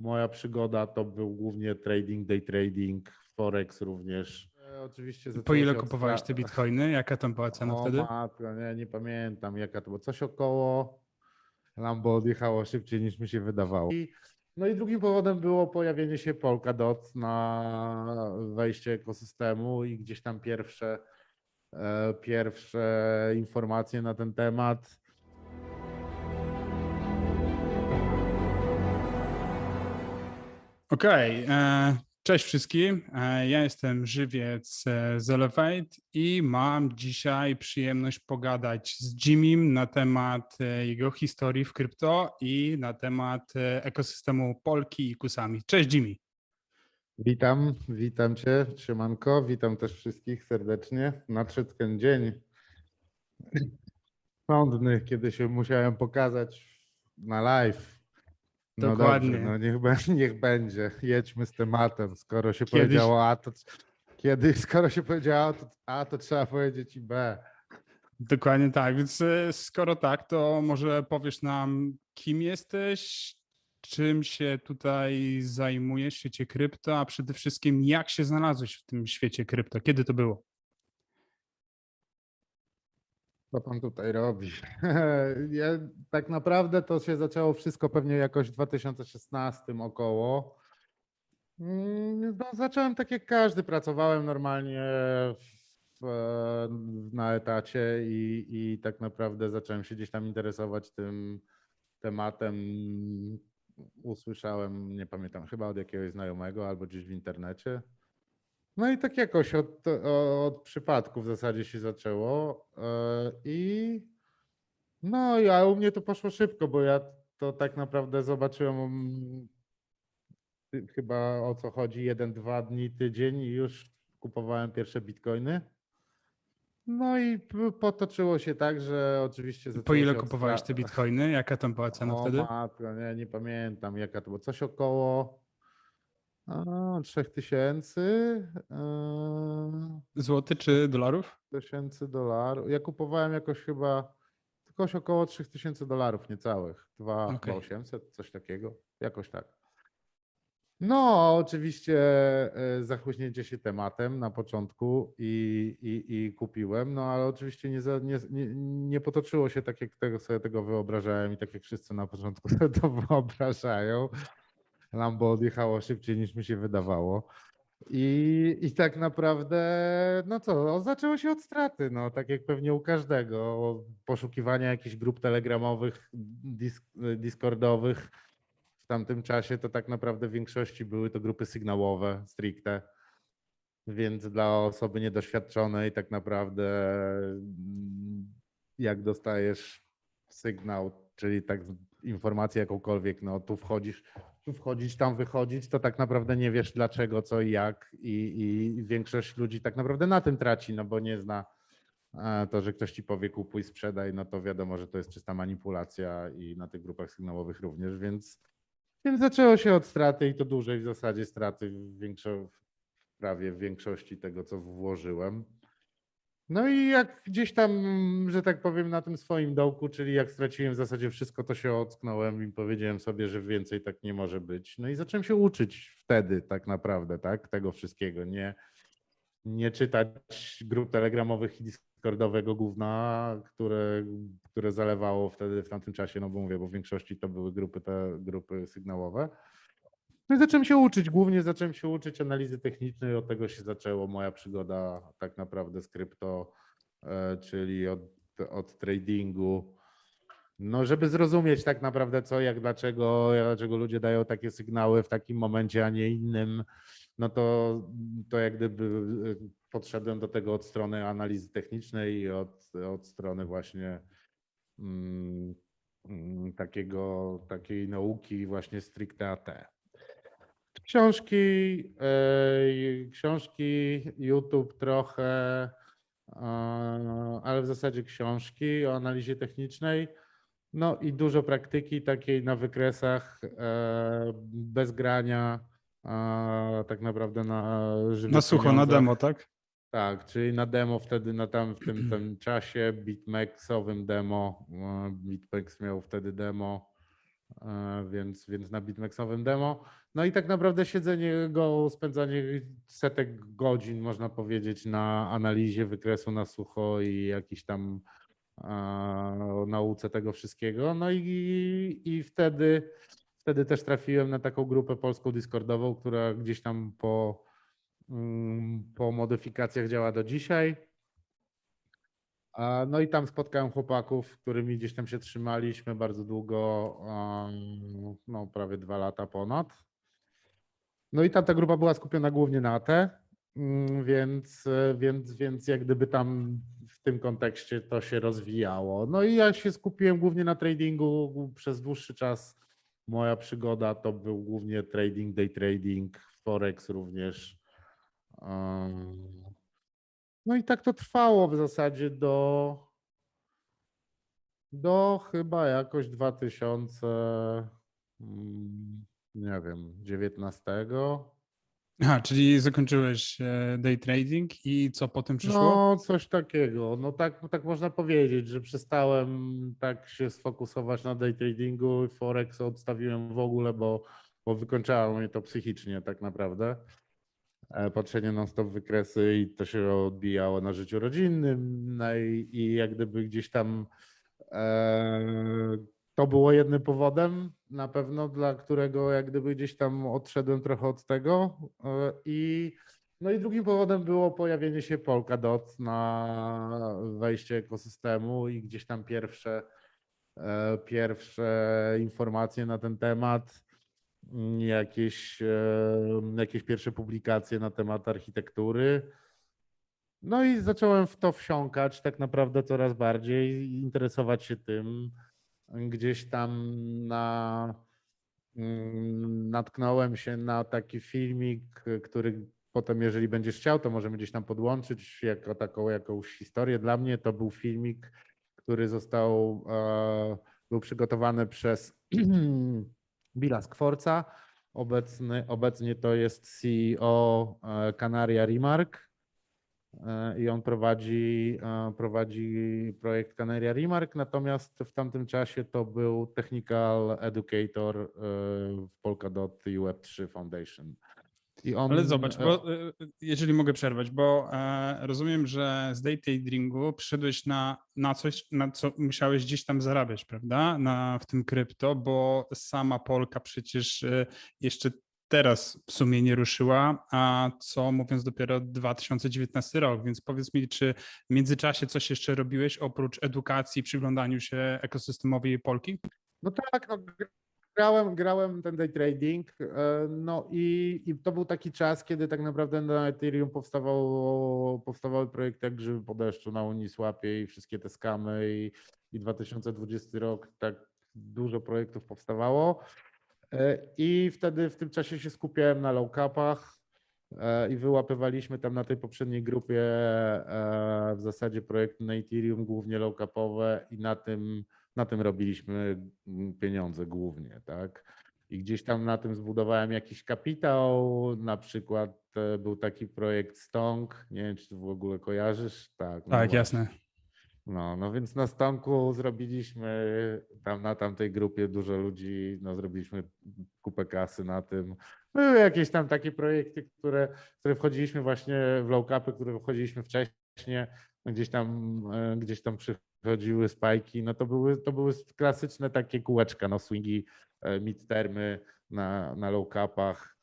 Moja przygoda to był głównie trading, day trading, forex również. E, Oczywiście Po ile kupowałeś te bitcoiny? Jaka tam była cena o, wtedy? Matko, nie, nie pamiętam jaka to było. Coś około Lambo odjechało szybciej niż mi się wydawało. I, no i drugim powodem było pojawienie się Polkadot na wejście ekosystemu i gdzieś tam pierwsze, e, pierwsze informacje na ten temat. Okej, e, cześć wszystkim. E, Ja jestem Żywiec e, z Elevate i mam dzisiaj przyjemność pogadać z Jimim na temat jego historii w krypto i na temat ekosystemu Polki i Kusami. Cześć Jimmy. Witam, witam Cię, Szymanko, witam też wszystkich serdecznie. Nadszedł ten dzień sądny, kiedy się musiałem pokazać na live. No Dokładnie. dobrze, no niech, be- niech będzie, jedźmy z tematem. Skoro się Kiedyś- powiedziało A, to kiedy, skoro się powiedziało A, to, A, to trzeba powiedzieć i B. Dokładnie tak, więc e, skoro tak, to może powiesz nam, kim jesteś, czym się tutaj zajmujesz w świecie krypto, a przede wszystkim jak się znalazłeś w tym świecie krypto? Kiedy to było? Co pan tutaj robi? Ja, tak naprawdę to się zaczęło wszystko pewnie jakoś w 2016 około. Mm, No, zacząłem tak jak każdy, pracowałem normalnie w, na etacie i, i tak naprawdę zacząłem się gdzieś tam interesować tym tematem. Usłyszałem, nie pamiętam, chyba od jakiegoś znajomego albo gdzieś w internecie. No i tak jakoś od, od przypadku w zasadzie się zaczęło. e, I no, ja u mnie to poszło szybko, bo ja to tak naprawdę zobaczyłem mm, ty- chyba o co chodzi, jeden, dwa dni, tydzień i już kupowałem pierwsze bitcoiny. No i potoczyło się tak, że oczywiście. Po ile kupowałeś te bitcoiny? Jaka tam była cena o wtedy? matko, nie, nie pamiętam jaka to było. Coś około a, 3000 e, Złoty czy dolarów? tysięcy dolarów. Ja kupowałem jakoś chyba jakoś około 3000 dolarów niecałych. 2 Okej. 800, coś takiego. Jakoś tak. No, oczywiście e, zachłyśnięcie się tematem na początku i, i, i kupiłem, no ale oczywiście nie, za, nie, nie, nie potoczyło się tak, jak tego, sobie tego wyobrażałem i tak jak wszyscy na początku sobie to wyobrażają. Lambo odjechało szybciej niż mi się wydawało. I, I tak naprawdę, no co, zaczęło się od straty, no tak jak pewnie u każdego. Poszukiwania jakichś grup telegramowych, disk, discordowych. W tamtym czasie to tak naprawdę w większości były to grupy sygnałowe, stricte. Więc dla osoby niedoświadczonej tak naprawdę mm, jak dostajesz sygnał, czyli tak informację jakąkolwiek, no tu wchodzisz, tu wchodzić, tam wychodzić, to tak naprawdę nie wiesz dlaczego, co i jak i, i większość ludzi tak naprawdę na tym traci, no bo nie zna e, to, że ktoś ci powie kupuj, sprzedaj, no to wiadomo, że to jest czysta manipulacja i na tych grupach sygnałowych również, więc, więc zaczęło się od straty i to dużej w zasadzie straty w, prawie w większości tego, co włożyłem. No i jak gdzieś tam, że tak powiem, na tym swoim dołku, czyli jak straciłem w zasadzie wszystko, to się ocknąłem i powiedziałem sobie, że więcej tak nie może być. No i zacząłem się uczyć wtedy tak naprawdę, tak, tego wszystkiego. Nie, nie czytać grup telegramowych i discordowego gówna, które, które zalewało wtedy w tamtym czasie, no bo mówię, bo w większości to były grupy te grupy sygnałowe. No i zacząłem się uczyć, głównie zacząłem się uczyć analizy technicznej, od tego się zaczęło moja przygoda tak naprawdę z krypto, e, czyli od, od tradingu. No, żeby zrozumieć tak naprawdę co, jak, dlaczego, dlaczego ludzie dają takie sygnały w takim momencie, a nie innym, no to, to jak gdyby e, podszedłem do tego od strony analizy technicznej i od, od strony właśnie mm, mm, takiego, takiej nauki właśnie stricte AT. Książki, e, książki, YouTube trochę, e, ale w zasadzie książki o analizie technicznej. No i dużo praktyki takiej na wykresach, e, bez grania, tak naprawdę na żywych Na sucho, na demo, tak? Tak, czyli na demo wtedy na tam w tym, tym czasie, BitMEXowym demo, BitMEX miał wtedy demo, więc, więc na bitmexowym demo. No i tak naprawdę siedzenie go, spędzanie setek godzin, można powiedzieć, na analizie wykresu na sucho i jakiś tam e, nauce tego wszystkiego. No i, i wtedy, wtedy też trafiłem na taką grupę polską Discordową, która gdzieś tam po, mm, po modyfikacjach działa do dzisiaj. No i tam spotkałem chłopaków, którymi gdzieś tam się trzymaliśmy bardzo długo, no prawie dwa lata ponad. No i tam ta grupa była skupiona głównie na te, mm, więc, e, więc, więc jak gdyby tam w tym kontekście to się rozwijało. No i ja się skupiłem głównie na tradingu przez dłuższy czas. Moja przygoda to był głównie trading, day trading, forex również. no i tak to trwało w zasadzie do, do chyba jakoś 2000, mm, nie wiem, 19. Aha, czyli zakończyłeś e, day trading i co potem przyszło? No, coś takiego. No tak, tak można powiedzieć, że przestałem tak się sfokusować na day tradingu i forex odstawiłem w ogóle, bo, bo wykończało mnie to psychicznie tak naprawdę. E, Patrzenie non stop wykresy i to się odbijało na życiu rodzinnym no i, i jak gdyby gdzieś tam e, to było jednym powodem na pewno, dla którego jak gdyby gdzieś tam odszedłem trochę od tego e, i no i drugim powodem było pojawienie się Polkadot na wejście ekosystemu i gdzieś tam pierwsze, e, pierwsze informacje na ten temat, mm, jakieś, e, jakieś pierwsze publikacje na temat architektury. No i zacząłem w to wsiąkać tak naprawdę coraz bardziej, interesować się tym. Gdzieś tam na, mm, natknąłem się na taki filmik, który potem, jeżeli będziesz chciał, to możemy gdzieś tam podłączyć jako taką jakąś historię. Dla mnie to był filmik, który został, e, był przygotowany przez Billa Skworca. Obecny, obecnie to jest CEO e, Canaria Remark e, i on prowadzi, e, prowadzi projekt Canaria Remark, natomiast w tamtym czasie to był Technical Educator e, w Polkadot i Web3 Foundation. On, Ale zobacz, e, bo e, jeżeli mogę przerwać, bo e, rozumiem, że z day tradingu przyszedłeś na, na coś, na co musiałeś gdzieś tam zarabiać, prawda? Na, w tym krypto, bo sama Polka przecież e, jeszcze teraz w sumie nie ruszyła, a co mówiąc dopiero 2019 rok, więc powiedz mi, czy w międzyczasie coś jeszcze robiłeś oprócz edukacji, przyglądaniu się ekosystemowi Polki? No tak, no, grałem, grałem ten day trading, e, no i, i to był taki czas, kiedy tak naprawdę na Ethereum powstawało, powstawały projekty jak grzyby po deszczu na Uniswapie i wszystkie te skamy i, i 2020 rok tak dużo projektów powstawało i wtedy w tym czasie się skupiałem na low capach e, i wyłapywaliśmy tam na tej poprzedniej grupie e, w zasadzie projekty na Ethereum głównie low capowe i na tym na tym robiliśmy mm, pieniądze głównie, tak? I gdzieś tam na tym zbudowałem jakiś kapitał. Na przykład e, był taki projekt Stonk. Nie wiem, czy w ogóle kojarzysz? Tak, no Tak, właśnie. jasne. No, no więc na Stonku zrobiliśmy tam na tamtej grupie dużo ludzi, no zrobiliśmy kupę kasy na tym. Były jakieś tam takie projekty, które, które wchodziliśmy właśnie w low capy, które wchodziliśmy wcześniej, gdzieś tam, e, gdzieś tam przychodziły spajki, no to były, to były klasyczne takie kółeczka, no swingi, e, midtermy na, na low capach.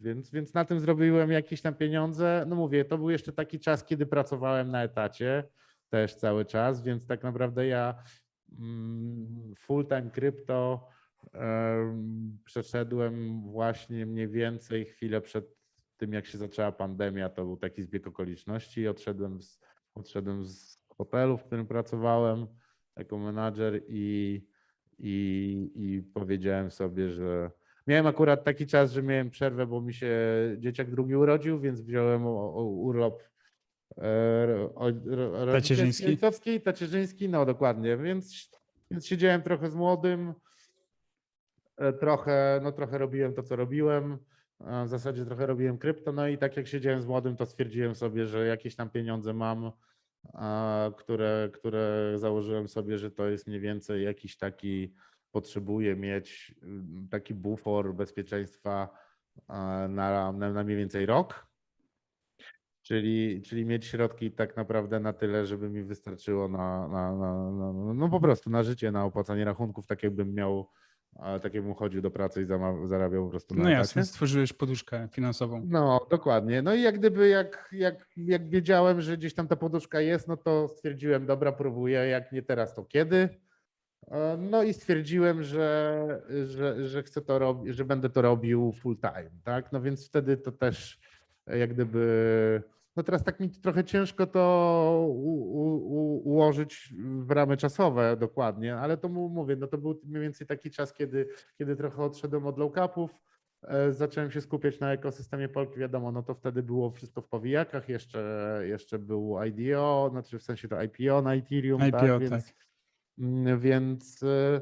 Więc, więc na tym zrobiłem jakieś tam pieniądze. No mówię, to był jeszcze taki czas, kiedy pracowałem na etacie też cały czas, więc tak naprawdę ja mm, full time krypto em, przeszedłem właśnie mniej więcej chwilę przed tym, jak się zaczęła pandemia. To był taki zbieg okoliczności. Odszedłem z, odszedłem z hotelu, w którym pracowałem jako menadżer i, i, i powiedziałem sobie, że Miałem akurat taki czas, że miałem przerwę, bo mi się dzieciak drugi urodził, więc wziąłem o, o urlop e, Tacierzyński? tacierzyński, no dokładnie, więc, więc siedziałem trochę z młodym, e, trochę, no trochę robiłem to, co robiłem, w zasadzie trochę robiłem krypto, no i tak jak siedziałem z młodym, to stwierdziłem sobie, że jakieś tam pieniądze mam, które, które założyłem sobie, że to jest mniej więcej jakiś taki, potrzebuję mieć mm, taki bufor bezpieczeństwa na, na, na mniej więcej rok. Czyli, czyli mieć środki tak naprawdę na tyle, żeby mi wystarczyło na, na, na, na no po prostu na życie, na opłacanie rachunków, tak jakbym miał, tak jakbym chodził do pracy i zarabiał po prostu na No jasne, stworzyłeś poduszkę finansową. No, dokładnie. No i jak gdyby, jak, jak, jak wiedziałem, że gdzieś tam ta poduszka jest, no to stwierdziłem, dobra, próbuję, jak nie teraz, to kiedy? E, No i stwierdziłem, że, że, że chcę to robić, że będę to robił full time, tak? No więc wtedy to też e, jak gdyby, no teraz tak mi trochę ciężko to u, u, ułożyć w ramy czasowe dokładnie, ale to mu mówię, no to był mniej więcej taki czas, kiedy, kiedy trochę odszedłem od low capów, e, zacząłem się skupiać na ekosystemie Polki, wiadomo, no to wtedy było wszystko w powijakach, jeszcze, jeszcze był IDO, znaczy w sensie to IPO na Ethereum, IPO, tak, tak. więc, mm, więc y,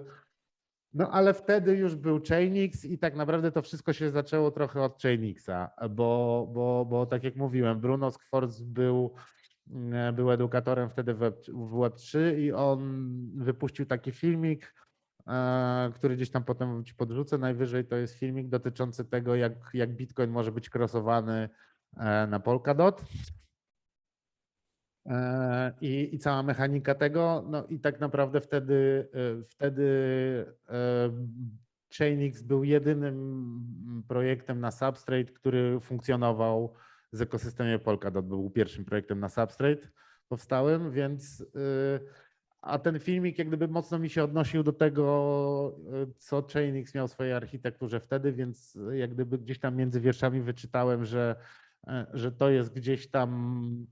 no ale wtedy już był Chainix i tak naprawdę to wszystko się zaczęło trochę od Chainixa, bo, bo, bo tak jak mówiłem, Bruno Sforz był, mm, był edukatorem wtedy w Web3 i on wypuścił taki filmik, e, który gdzieś tam potem ci podrzucę najwyżej, to jest filmik dotyczący tego, jak, jak Bitcoin może być krosowany e, na Polkadot. E, I, I cała mechanika tego, no i tak naprawdę wtedy, e, wtedy e, Chainix był jedynym projektem na Substrate, który funkcjonował z ekosystemie Polkadot. Był pierwszym projektem na Substrate powstałym, więc y, a ten filmik jak gdyby mocno mi się odnosił do tego, co Chainix miał w swojej architekturze wtedy, więc jak gdyby gdzieś tam między wierszami wyczytałem, że, e, że to jest gdzieś tam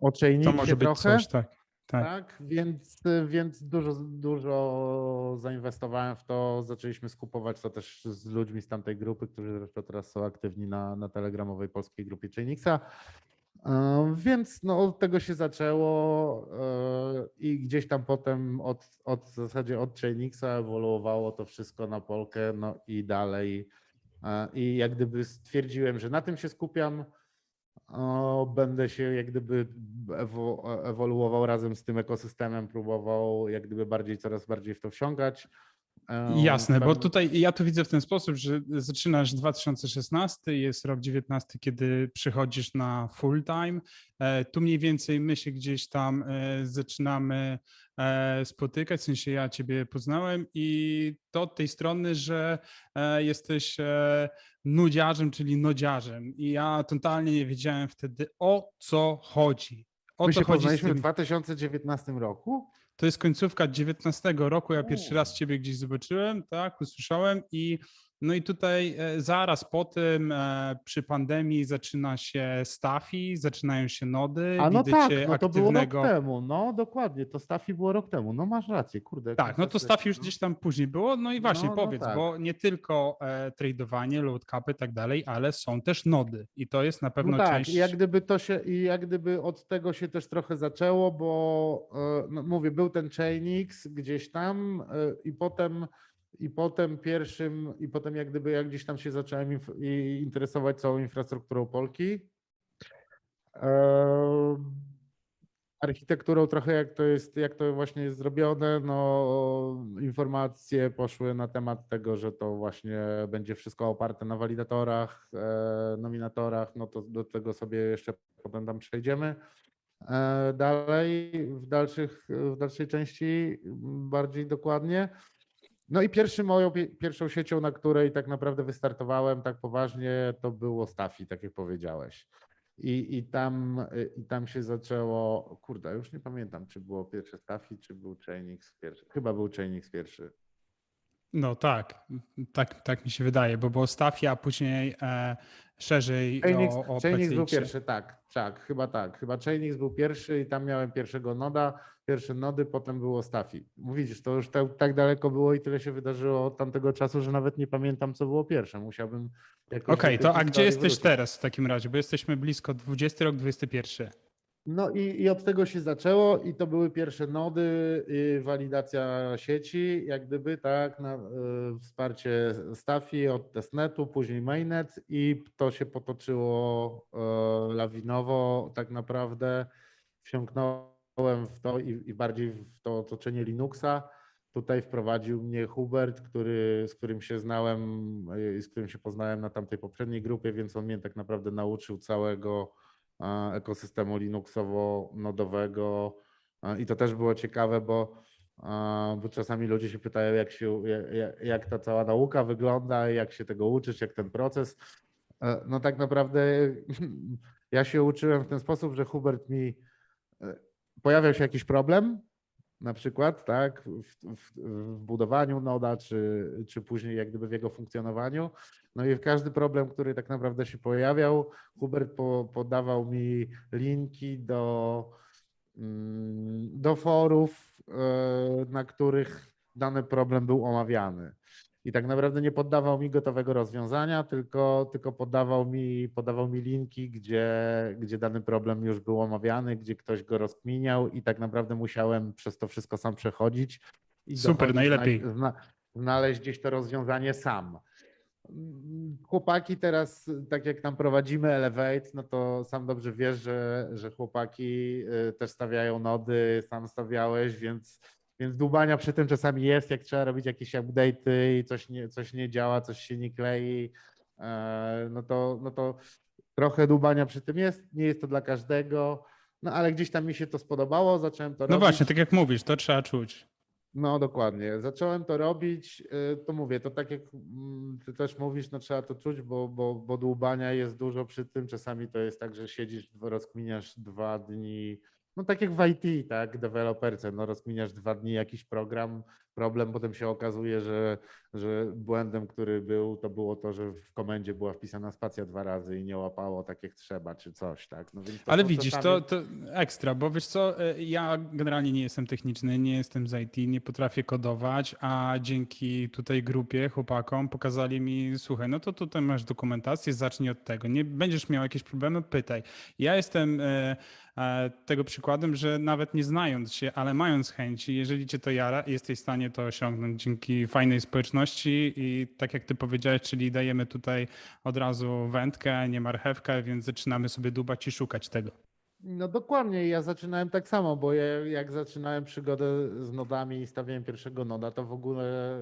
o To może być trochę. coś, tak. tak. Tak, więc, więc dużo, dużo zainwestowałem w to. Zaczęliśmy skupować to też z ludźmi z tamtej grupy, którzy zresztą teraz są aktywni na, na telegramowej polskiej grupie Chainixa. E, Więc no, od tego się zaczęło e, i gdzieś tam potem od, od w zasadzie od Chainixa ewoluowało to wszystko na Polkę, no i dalej. E, I jak gdyby stwierdziłem, że na tym się skupiam, będę się jak gdyby ewo, ewoluował razem z tym ekosystemem, próbował jak gdyby bardziej, coraz bardziej w to wsiągać. Jasne, bo tutaj ja to widzę w ten sposób, że zaczynasz 2016, jest rok 19, kiedy przychodzisz na full time. E, Tu mniej więcej my się gdzieś tam e, zaczynamy e, spotykać, w sensie ja ciebie poznałem i to od tej strony, że jesteś nudziarzem, czyli nodziarzem i ja totalnie nie wiedziałem wtedy o co chodzi. O My co się poznaliśmy w tym. 2019 roku. To jest końcówka 19 roku. Ja pierwszy raz ciebie gdzieś zobaczyłem, tak, usłyszałem i no i tutaj e, zaraz po tym e, przy pandemii zaczyna się Stafi, zaczynają się nody, A no tak, no to było rok temu. No dokładnie, to Stafi było rok temu. No masz rację, kurde. Tak, no to Stafi już no. gdzieś tam później było. No i właśnie No, no powiedz, tak. bo nie tylko e, tradowanie, load capy i tak dalej, ale są też nody i to jest na pewno No tak, część. i jak gdyby to się, i jak gdyby od tego się też trochę zaczęło, bo e, no mówię, był ten Chainix gdzieś tam e, i potem i potem pierwszym, i potem jak gdyby jak gdzieś tam się zacząłem interesować całą infrastrukturą Polki. Architekturą trochę jak to jest, jak to właśnie jest zrobione, no informacje poszły na temat tego, że to właśnie będzie wszystko oparte na walidatorach, e, nominatorach, no to do tego sobie jeszcze potem tam przejdziemy. E, Dalej w, dalszych, w dalszej części bardziej dokładnie. No i pierwszy moją, pie- pierwszą siecią, na której tak naprawdę wystartowałem tak poważnie, to było Stafi, tak jak powiedziałeś. I, i, tam, I tam się zaczęło, kurde, już nie pamiętam, czy było pierwsze Stafi, czy był Chainix pierwszy. Chyba był Chainix pierwszy. No tak, tak, tak mi się wydaje, bo było Stafi, a później e, szerzej Chainix, o, o Chainix był pierwszy, tak, tak, chyba tak. Chyba Chainix był pierwszy i tam miałem pierwszego noda, pierwsze nody, potem było Stafi. Widzisz, to już tak, tak daleko było i tyle się wydarzyło od tamtego czasu, że nawet nie pamiętam, co było pierwsze. Musiałbym Okej, tej to a gdzie jesteś wrócić. teraz w takim razie? Bo jesteśmy blisko 20 rok, 21. No i, i od tego się zaczęło i to były pierwsze nody, y, walidacja sieci, jak gdyby, tak, na, y, wsparcie Stafi od testnetu, później mainnet i to się potoczyło y, lawinowo tak naprawdę wsiąknąłem w to i, i bardziej w to otoczenie Linuxa. Tutaj wprowadził mnie Hubert, który, z którym się znałem y, i z którym się poznałem na tamtej poprzedniej grupie, więc on mnie tak naprawdę nauczył całego ekosystemu Linuxowo-nodowego. E, I to też było ciekawe, bo, e, bo czasami ludzie się pytają, jak, się, jak, jak ta cała nauka wygląda, jak się tego uczyć, jak ten proces. E, No tak naprawdę ja się uczyłem w ten sposób, że Hubert mi e, pojawiał się jakiś problem, na przykład, tak, w, w, w budowaniu noda, czy, czy później jak gdyby w jego funkcjonowaniu. No i w każdy problem, który tak naprawdę się pojawiał, Hubert po, podawał mi linki do, mm, do forów, e, na których dany problem był omawiany. I tak naprawdę nie poddawał mi gotowego rozwiązania, tylko, tylko podawał, mi, podawał mi linki, gdzie, gdzie dany problem już był omawiany, gdzie ktoś go rozkminiał i tak naprawdę musiałem przez to wszystko sam przechodzić. I Super, najlepiej. zna- zna- Znaleźć gdzieś to rozwiązanie sam. Chłopaki teraz, tak jak tam prowadzimy Elevate, no to sam dobrze wiesz, że, że chłopaki y, też stawiają nody, sam stawiałeś, więc więc dłubania przy tym czasami jest, jak trzeba robić jakieś update'y i coś nie, coś nie działa, coś się nie klei, e, no to, no to trochę dłubania przy tym jest, nie jest to dla każdego, no ale gdzieś tam mi się to spodobało, zacząłem to No robić. właśnie, tak jak mówisz, to trzeba czuć. No dokładnie. Zacząłem to robić, y, to mówię, to tak jak mm, ty też mówisz, no trzeba to czuć, bo, bo, bo dłubania jest dużo przy tym. Czasami to jest tak, że siedzisz, rozkminiasz dwa dni, no tak jak w IT, tak, deweloperce, no rozkminiasz dwa dni jakiś program, problem, potem się okazuje, że, że błędem, który był, to było to, że w komendzie była wpisana spacja dwa razy i nie łapało tak jak trzeba, czy coś, tak. No więc to Ale widzisz, to, to ekstra, bo wiesz co, e, ja generalnie nie jestem techniczny, nie jestem z IT, nie potrafię kodować, a dzięki tutaj grupie, chłopakom pokazali mi, słuchaj, no to tutaj masz dokumentację, zacznij od tego. Nie będziesz miał jakieś problemy, pytaj. Ja jestem e, e, tego przykładem, że nawet nie znając się, ale mając chęci, jeżeli cię to jara, jesteś w stanie to osiągnąć dzięki fajnej społeczności i tak jak ty powiedziałeś, czyli dajemy tutaj od razu wędkę, nie marchewkę, więc zaczynamy sobie dubać i szukać tego. No dokładnie, ja zaczynałem tak samo, bo ja, jak zaczynałem przygodę z nodami i stawiałem pierwszego noda, to w ogóle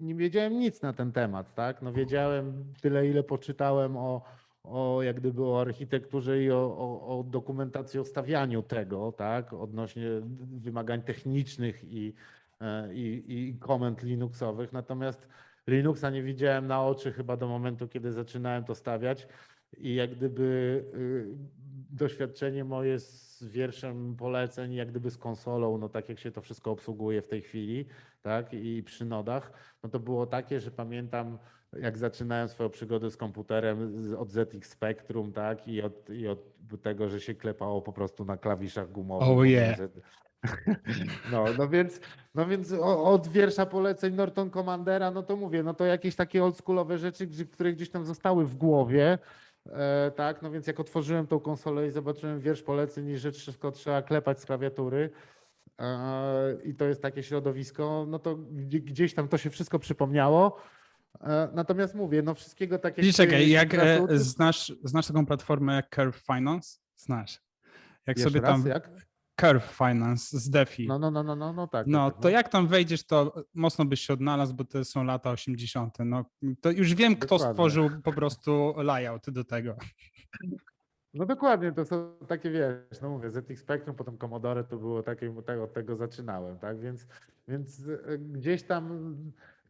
nie wiedziałem nic na ten temat, tak? No wiedziałem tyle, ile poczytałem o, o jak gdyby o architekturze i o, o, o dokumentacji, o stawianiu tego, tak? Odnośnie wymagań technicznych i, i, i komend Linuxowych. Natomiast Linuxa nie widziałem na oczy chyba do momentu, kiedy zaczynałem to stawiać. I jak gdyby y, doświadczenie moje z wierszem poleceń, jak gdyby z konsolą, no tak jak się to wszystko obsługuje w tej chwili, tak, i przy nodach, no to było takie, że pamiętam, jak zaczynałem swoją przygodę z komputerem od ZX Spectrum, tak, i od, i od tego, że się klepało po prostu na klawiszach gumowych. Oh yeah. No, no więc, no więc od wiersza poleceń Norton Commandera, no to mówię, no to jakieś takie oldschoolowe rzeczy, które gdzieś tam zostały w głowie, e, tak, no więc jak otworzyłem tą konsolę i zobaczyłem wiersz poleceń i że wszystko trzeba klepać z klawiatury e, i to jest takie środowisko, no to gdzie- gdzieś tam to się wszystko przypomniało. E, Natomiast mówię, no wszystkiego tak ty czekaj, jak znasz, znasz taką platformę Curve Finance? Znasz. Jak Jeszcze sobie raz, tam jak? Curve Finance z DeFi. No, no, no, no, no, no tak. No, tak, to jak tam wejdziesz, to mocno byś się odnalazł, bo to są lata 80. No, to już wiem, kto Dokładnie. stworzył po prostu layout do tego. No dokładnie, to są takie, wiesz, no mówię, ZX Spectrum, potem Commodore to było takie, tak, od tego zaczynałem, tak, więc, więc e, gdzieś tam,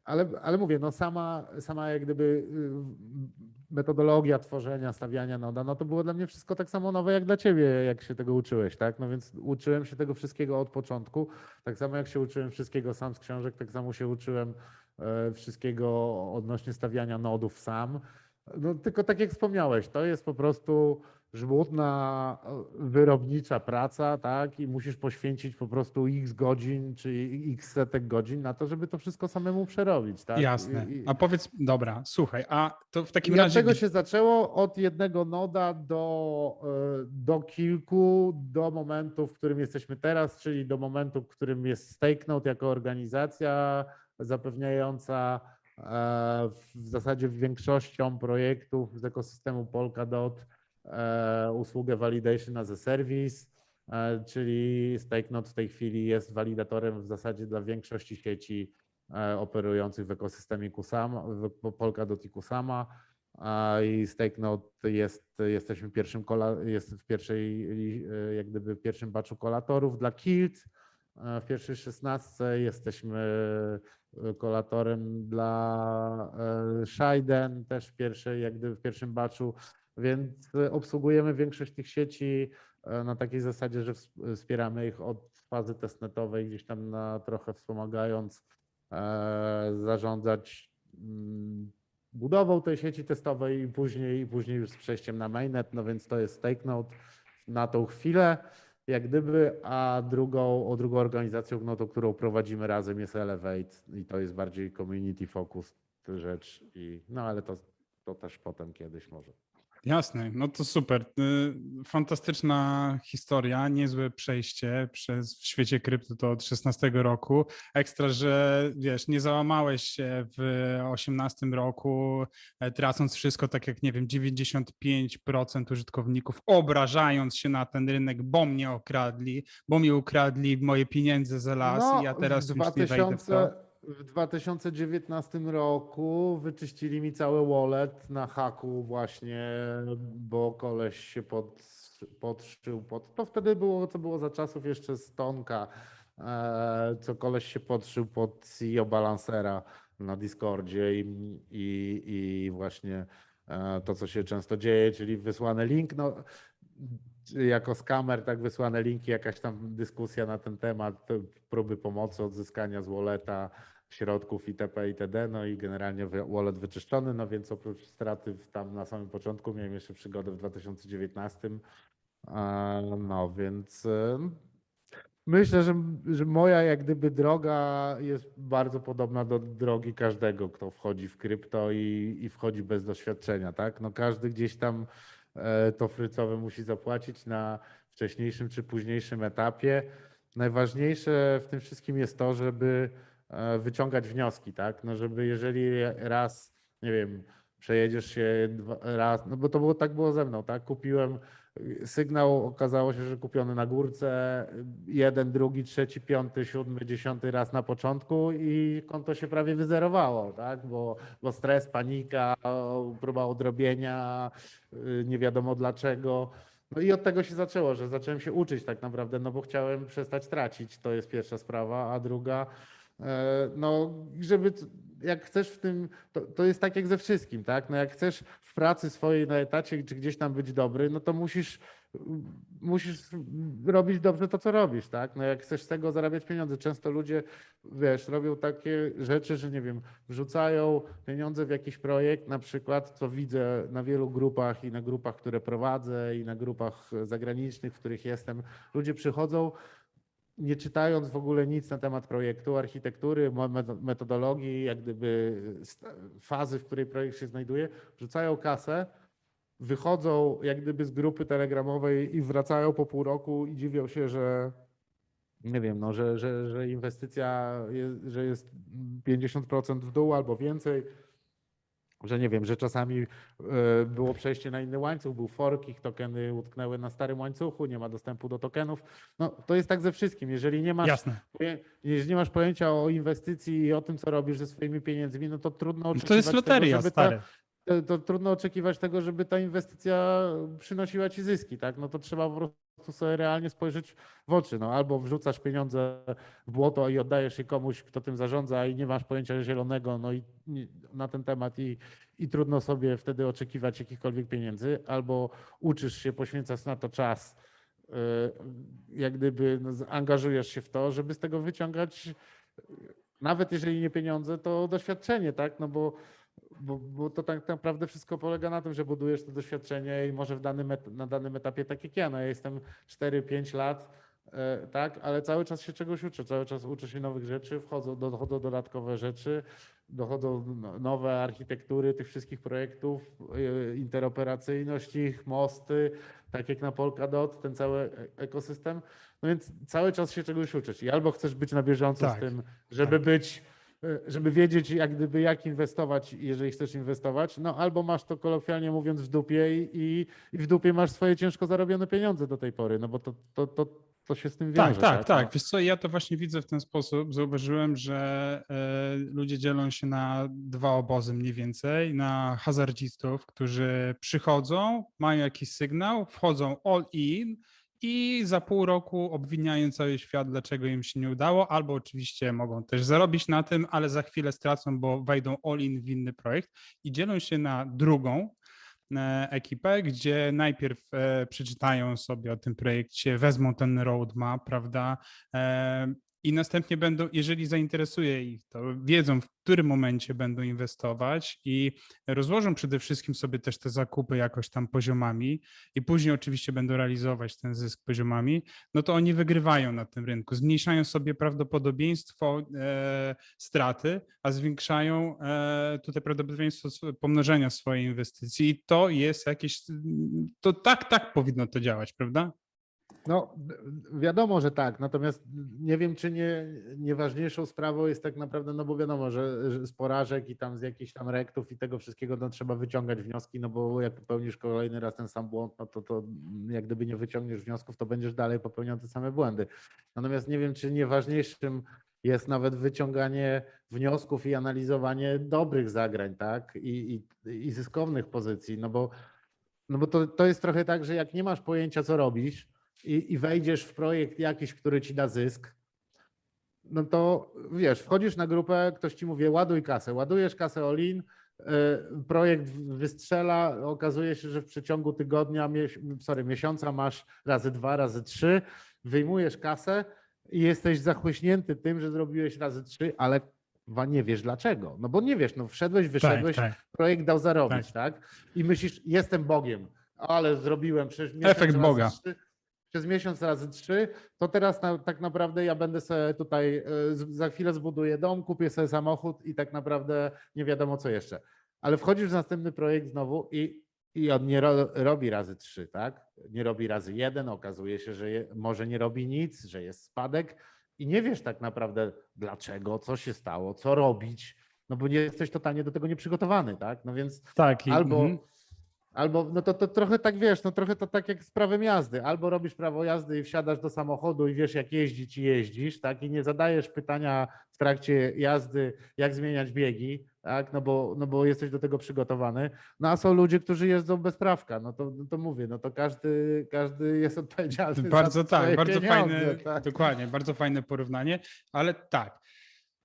ale, ale mówię, no sama, sama jak gdyby y, metodologia tworzenia, stawiania noda, no to było dla mnie wszystko tak samo nowe jak dla ciebie, jak się tego uczyłeś, tak, no więc uczyłem się tego wszystkiego od początku, tak samo jak się uczyłem wszystkiego sam z książek, tak samo się uczyłem e, wszystkiego odnośnie stawiania nodów sam, no tylko tak jak wspomniałeś, to jest po prostu żmudna, e, wyrobnicza praca, tak? I musisz poświęcić po prostu x godzin czy x setek godzin na to, żeby to wszystko samemu przerobić, tak? Jasne. A powiedz, dobra, słuchaj, a to w takim i razie. gdzie- się zaczęło od jednego noda do, e, do kilku, do momentu, w którym jesteśmy teraz, czyli do momentu, w którym jest StakeNote jako organizacja zapewniająca e, w zasadzie większością projektów z ekosystemu Polkadot usługę Validation as a Service. e, czyli StakeNode w tej chwili jest walidatorem w zasadzie dla większości sieci e, operujących w ekosystemie Kusama, w Polkadot i Kusama. I StakeNode jest, jesteśmy pierwszym jest w pierwszej, e, jak gdyby pierwszym baczu kolatorów dla Kilt. E, W pierwszej szesnastce jesteśmy e, kolatorem dla e, Scheiden, też w pierwszej, jak gdyby w pierwszym baczu, więc e, obsługujemy większość tych sieci e, na takiej zasadzie, że ws- wspieramy ich od fazy testnetowej, gdzieś tam na trochę wspomagając e, zarządzać mm, budową tej sieci testowej i później, i później już z przejściem na mainnet, no więc to jest StakeNode na tą chwilę, jak gdyby, a drugą, o drugą organizacją, no to którą prowadzimy razem jest Elevate i to jest bardziej community focus rzecz i no ale to, to też potem kiedyś może. Jasne, no to super. Y, Fantastyczna historia, niezłe przejście przez w świecie krypto to od 16 roku. Ekstra, że wiesz, nie załamałeś się w 18 roku, e, tracąc wszystko, tak jak nie wiem, 95% użytkowników, obrażając się na ten rynek, bo mnie okradli, bo mi ukradli moje pieniądze za las i ja teraz No, w już nie wejdę w to. W 2019 roku wyczyścili mi cały wallet na haku właśnie, bo koleś się pod, podszył pod, to wtedy było, to było za czasów jeszcze Stonka, e, co koleś się podszył pod CEO Balancera na Discordzie i, i, i właśnie e, to, co się często dzieje, czyli wysłany link, no jako skamer, tak wysłane linki, jakaś tam dyskusja na ten temat, próby pomocy, odzyskania z walleta środków itp. itd. No i generalnie wallet wyczyszczony, no więc oprócz straty w- tam na samym początku miałem jeszcze przygodę w 2019. E, No więc e, myślę, że, że moja jak gdyby droga jest bardzo podobna do drogi każdego, kto wchodzi w krypto i, i wchodzi bez doświadczenia, tak? No każdy gdzieś tam e, to frycowe musi zapłacić na wcześniejszym czy późniejszym etapie. Najważniejsze w tym wszystkim jest to, żeby wyciągać wnioski, tak? No żeby jeżeli raz, nie wiem, przejedziesz się dwa, raz, no bo to było tak było ze mną, tak? Kupiłem sygnał, okazało się, że kupiony na górce, jeden, drugi, trzeci, piąty, siódmy, dziesiąty raz na początku i konto się prawie wyzerowało, tak? Bo, bo stres, panika, próba odrobienia, y, nie wiadomo dlaczego. No i od tego się zaczęło, że zacząłem się uczyć tak naprawdę, no bo chciałem przestać tracić, to jest pierwsza sprawa, a druga, e, no żeby, jak chcesz w tym, to, to jest tak jak ze wszystkim, tak, no jak chcesz w pracy swojej na etacie, czy gdzieś tam być dobry, no to musisz, musisz robić dobrze to, co robisz, tak, no jak chcesz z tego zarabiać pieniądze, często ludzie, wiesz, robią takie rzeczy, że nie wiem, wrzucają pieniądze w jakiś projekt, na przykład, co widzę na wielu grupach i na grupach, które prowadzę i na grupach zagranicznych, w których jestem, ludzie przychodzą, nie czytając w ogóle nic na temat projektu, architektury, metodologii, jak gdyby fazy, w której projekt się znajduje, wrzucają kasę, wychodzą jak gdyby z grupy telegramowej i wracają po pół roku i dziwią się, że nie wiem, no, że, że, że inwestycja jest, że jest 50% w dół albo więcej, że nie wiem, że czasami e, było przejście na inny łańcuch, był fork, ich tokeny utknęły na starym łańcuchu, nie ma dostępu do tokenów. No to jest tak ze wszystkim. Jeżeli nie masz, Jasne. jeżeli nie masz pojęcia o inwestycji i o tym, co robisz ze swoimi pieniędzmi, no to trudno No oczekiwać to jest loteria, tego, ta, stary. to, to trudno oczekiwać tego, żeby ta inwestycja przynosiła ci zyski, tak? No to trzeba po prostu sobie realnie spojrzeć w oczy. No, albo wrzucasz pieniądze w błoto i oddajesz je komuś, kto tym zarządza i nie masz pojęcia zielonego no i, i na ten temat i, i trudno sobie wtedy oczekiwać jakichkolwiek pieniędzy, albo uczysz się, poświęcasz na to czas, yy, jak gdyby no, angażujesz się w to, żeby z tego wyciągać nawet jeżeli nie pieniądze, to doświadczenie, tak? No bo bo, bo to tak naprawdę wszystko polega na tym, że budujesz to doświadczenie i może w danym na danym etapie, tak jak ja, no ja jestem 4-5 lat, e, tak, ale cały czas się czegoś uczę, cały czas uczę się nowych rzeczy, wchodzą, dochodzą dodatkowe rzeczy, dochodzą no- nowe architektury tych wszystkich projektów, e, interoperacyjność ich, mosty, tak jak na Polkadot, ten cały e- ekosystem, no więc cały czas się czegoś uczysz i albo chcesz być na bieżąco Tak, z tym, żeby być e, żeby wiedzieć jak gdyby jak inwestować, jeżeli chcesz inwestować, no albo masz to kolokwialnie mówiąc w dupie i, i, i w dupie masz swoje ciężko zarobione pieniądze do tej pory, no bo to, to, to, to się z tym wiąże. Tak, tak, tak. No. Wiesz co, ja to właśnie widzę w ten sposób. Zauważyłem, że e, ludzie dzielą się na dwa obozy mniej więcej. Na hazardzistów, którzy przychodzą, mają jakiś sygnał, wchodzą all in i za pół roku obwiniają cały świat, dlaczego im się nie udało, albo oczywiście mogą też zarobić na tym, ale za chwilę stracą, bo wejdą all in w inny projekt i dzielą się na drugą, e, ekipę, gdzie najpierw e, przeczytają sobie o tym projekcie, wezmą ten roadmap, prawda? I następnie będą, jeżeli zainteresuje ich, to wiedzą, w którym momencie będą inwestować i rozłożą przede wszystkim sobie też te zakupy jakoś tam poziomami i później oczywiście będą realizować ten zysk poziomami, no to oni wygrywają na tym rynku, zmniejszają sobie prawdopodobieństwo e, straty, a zwiększają e, tutaj prawdopodobieństwo pomnożenia swojej inwestycji i to jest jakieś, to tak, tak powinno to działać, prawda? No, wiadomo, że tak, natomiast nie wiem, czy nie, nieważniejszą sprawą jest tak naprawdę, no bo wiadomo, że, że z porażek i tam z jakichś tam rektów i tego wszystkiego no, trzeba wyciągać wnioski, no bo jak popełnisz kolejny raz ten sam błąd, no to, to jak gdyby nie wyciągniesz wniosków, to będziesz dalej popełniał te same błędy. Natomiast nie wiem, czy nieważniejszym jest nawet wyciąganie wniosków i analizowanie dobrych zagrań, tak, i, i, i zyskownych pozycji, no bo, no bo to, to jest trochę tak, że jak nie masz pojęcia, co robisz, i, i wejdziesz w projekt jakiś, który ci da zysk, no to wiesz, wchodzisz na grupę, ktoś ci mówi, ładuj kasę, ładujesz kasę Olin, projekt w- wystrzela, okazuje się, że w przeciągu tygodnia, sorry, miesiąca masz razy dwa, razy trzy, wyjmujesz kasę i jesteś zachłyśnięty tym, że zrobiłeś razy trzy, ale nie wiesz dlaczego. No bo nie wiesz, no wszedłeś, wyszedłeś, tak. projekt dał zarobić, tak. I myślisz, jestem Bogiem, ale zrobiłem przecież Efekt Boga. Trzy, przez miesiąc razy trzy, to teraz na, tak naprawdę ja będę sobie tutaj, e, za chwilę zbuduję dom, kupię sobie samochód i tak naprawdę nie wiadomo co jeszcze. Ale wchodzisz w następny projekt znowu i, i on nie ro, robi razy trzy, tak? Nie robi razy jeden, okazuje się, że je, może nie robi nic, że jest spadek i nie wiesz tak naprawdę dlaczego, co się stało, co robić, no bo nie jesteś totalnie do tego nieprzygotowany, tak? No więc Tak. i- albo, mhm. Albo no to, to trochę tak wiesz, no trochę to tak jak z prawem jazdy. Albo robisz prawo jazdy i wsiadasz do samochodu i wiesz, jak jeździć i jeździsz, tak? I nie zadajesz pytania w trakcie jazdy, jak zmieniać biegi, tak? No bo, no bo jesteś do tego przygotowany. No a są ludzie, którzy jeżdżą bez prawka. No to, no to mówię, no to każdy, każdy jest odpowiedzialny. Bardzo za tak, bardzo fajne, tak? dokładnie, bardzo fajne porównanie, ale tak.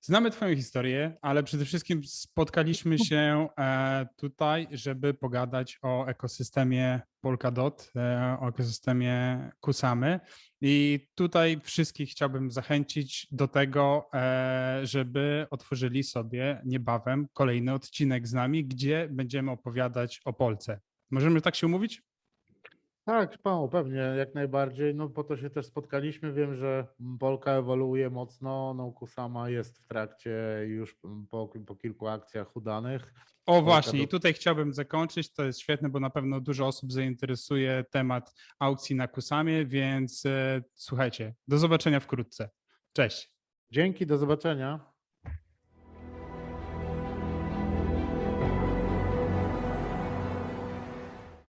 Znamy Twoją historię, ale przede wszystkim spotkaliśmy się e, tutaj, żeby pogadać o ekosystemie Polkadot, e, o ekosystemie Kusamy. I tutaj wszystkich chciałbym zachęcić do tego, e, żeby otworzyli sobie niebawem kolejny odcinek z nami, gdzie będziemy opowiadać o Polce. Możemy tak się umówić? Tak, no, pewnie, jak najbardziej. No po to się też spotkaliśmy. Wiem, że Polka ewoluuje mocno. No Kusama jest w trakcie już po, po kilku akcjach udanych. O właśnie, i do- tutaj chciałbym zakończyć. To jest świetne, bo na pewno dużo osób zainteresuje temat aukcji na Kusamie, więc e, słuchajcie, do zobaczenia wkrótce. Cześć. Dzięki, do zobaczenia.